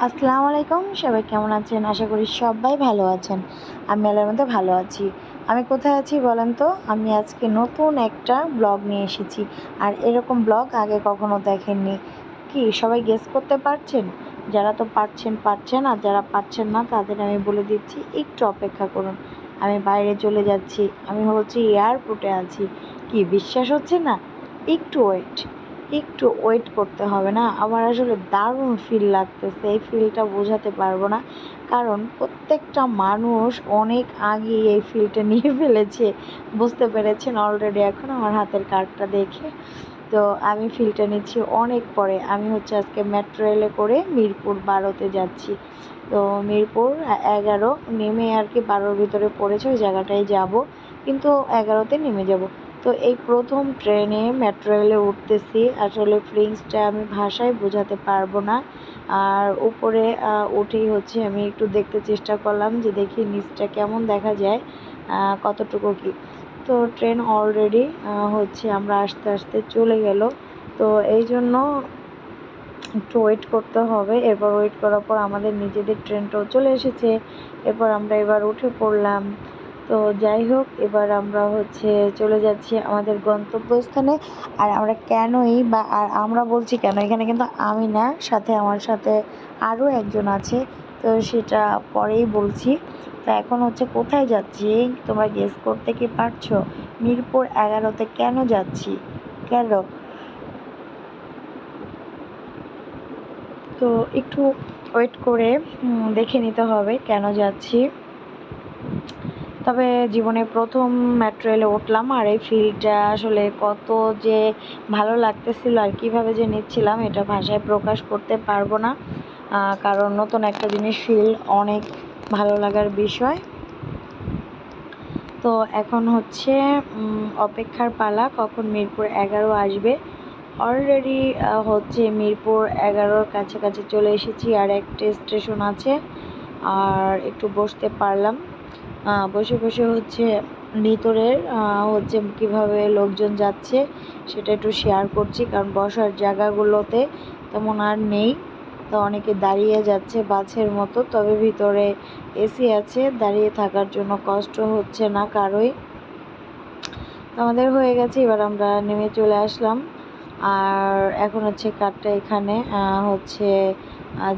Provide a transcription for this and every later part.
আসসালামু আলাইকুম, সবাই কেমন আছেন? আশা করি সবাই ভালো আছেন। আমি আল্লাহর মধ্যে ভালো আছি। আমি কোথায় আছি বলেন তো? আমি আজকে নতুন একটা ব্লগ নিয়ে এসেছি। আর এরকম ব্লগ আগে কখনো দেখেননি। কি, সবাই গেস করতে পারছেন? যারা তো পারছেন পারছেন। আর যারা পারছেন না, তাদের আমি বলে দিচ্ছি, একটু অপেক্ষা করুন। আমি বাইরে চলে যাচ্ছি। আমি হচ্ছে এয়ারপোর্টে আছি। কি, বিশ্বাস হচ্ছে না? একটু ওয়েট একটু ওয়েট করতে হবে না। আমার আসলে দারুণ ফিল লাগতেছে, এই ফিলটা বোঝাতে পারব না। কারণ প্রত্যেকটা মানুষ অনেক আগে এই ফিলটা নিয়ে ফেলেছে। বুঝতে পেরেছেন অলরেডি এখন আমার হাতের কার্ডটা দেখে। তো আমি ফিলটা নিচ্ছি অনেক পরে। আমি হচ্ছে আজকে মেট্রো রেলে করে মিরপুর বারোতে যাচ্ছি। তো মিরপুর এগারো, নেমে আর কি বারোর ভিতরে পড়েছে, ওই জায়গাটায় যাব। কিন্তু এগারোতে নেমে যাব। তো এই প্রথম ট্রেনে মেট্রো রেলে উঠতেছি। আসলে ফিলিংসটা আমি ভাষায় বোঝাতে পারব না। আর উপরে উঠেই হচ্ছে আমি একটু দেখতে চেষ্টা করলাম যে দেখি নিচটা কেমন দেখা যায় কতটুকু কি। তো ট্রেন অলরেডি হচ্ছে আমরা আস্তে আস্তে চলে গেল। তো এই জন্য একটু ওয়েট করতে হবে। এরপর ওয়েট করার পর আমাদের নিজেদের ট্রেনটাও চলে এসেছে। এরপর আমরা এবার উঠে পড়লাম। তো যাই হোক, এবার আমরা হচ্ছে চলে যাচ্ছি আমাদের গন্তব্যস্থানে। আর আমরা কেনই বা আর আমরা বলছি কেন? এখানে কিন্তু আমি না, সাথে আমার সাথে আরও একজন আছে, তো সেটা পরেই বলছি। তো এখন হচ্ছে কোথায় যাচ্ছি? তোমরা গেস করতে কি পারছ? মিরপুর এগারোতে কেন যাচ্ছি? কেন তো একটু ওয়েট করে দেখে নিতে হবে কেন যাচ্ছি। তবে জীবনে প্রথম মেট্রো রেলে উঠলাম আর এই ফিলটা আসলে কত যে ভালো লাগতেছিল আর কীভাবে যে নিচ্ছিলাম, এটা ভাষায় প্রকাশ করতে পারব না। কারণ নতুন একটা জিনিস ফিল অনেক ভালো লাগার বিষয়। তো এখন হচ্ছে অপেক্ষার পালা, কখন মিরপুর এগারো আসবে। অলরেডি হচ্ছে মিরপুর এগারোর কাছাকাছি চলে এসেছি আর একটা স্টেশন আছে। আর একটু বসতে পারলাম। বসে বসে হচ্ছে ভিতরের হচ্ছে কীভাবে লোকজন যাচ্ছে সেটা একটু শেয়ার করছি, কারণ বসার জায়গাগুলোতে তেমন আর নেই। তো অনেকে দাঁড়িয়ে যাচ্ছে বাসের মতো, তবে ভিতরে এসি আছে, দাঁড়িয়ে থাকার জন্য কষ্ট হচ্ছে না কারোই। আমাদের হয়ে গেছে, এবার আমরা নেমে চলে আসলাম। আর এখন হচ্ছে কার্ডটা এখানে হচ্ছে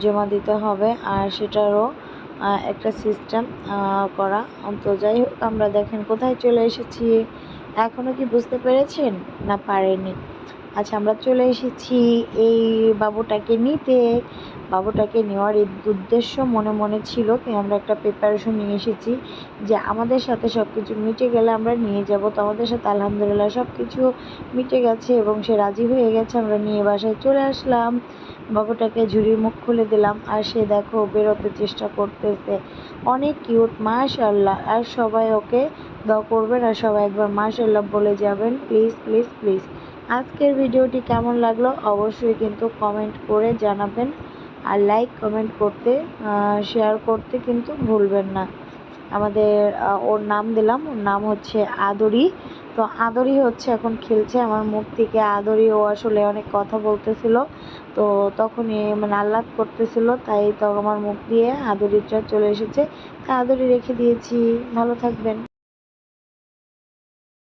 জমা দিতে হবে। আর সেটারও একটা সিস্টেম করা। তো যাই হোক, আমরা দেখেন কোথায় চলে এসেছি। এখনও কি বুঝতে পেরেছেন? না পারেনি আচ্ছা আমরা চলে এসেছি এই বাবুটাকে নিতে। বাবুটাকে নেওয়ার উদ্দেশ্য মনে মনে ছিল আমরা একটা প্রিপারেশন নিয়ে এসেছি যে আমাদের সাথে সব কিছু মিটে গেলে আমরা নিয়ে যাব। তো আমাদের সাথে আলহামদুলিল্লাহ সব কিছু মিটে গেছে এবং সে রাজি হয়ে গেছে, আমরা নিয়ে বাসায় চলে আসলাম। বাবুটাকে ঝুড়ির মুখ খুলে দিলাম আর সে দেখো বেরোতে চেষ্টা করতেছে। অনেক কিউট মাশাল্লাহ আর সবাই ওকে দ করবেন আর সবাই একবার মাশাল্লাহ বলে যাবেন। প্লিজ প্লিজ প্লিজ আজকের ভিডিওটি কেমন লাগল অবশ্যই কিন্তু কমেন্ট করে জানাবেন। আর লাইক কমেন্ট করতে শেয়ার করতে কিন্তু ভুলবেন না। আমাদের ওর নাম দিলাম, ওর নাম হচ্ছে আদরি। তো আদরি হচ্ছে এখন খেলছে, আমার মুখ থেকে আদরি ও আসলে অনেক কথা বলতেছিল। তো তখনই মানে আহ্লাদ করতেছিল, তাই তো আমার মুখ দিয়ে আদরিটা চলে এসেছে। তা আদরি রেখে দিয়েছি, ভালো থাকবেন।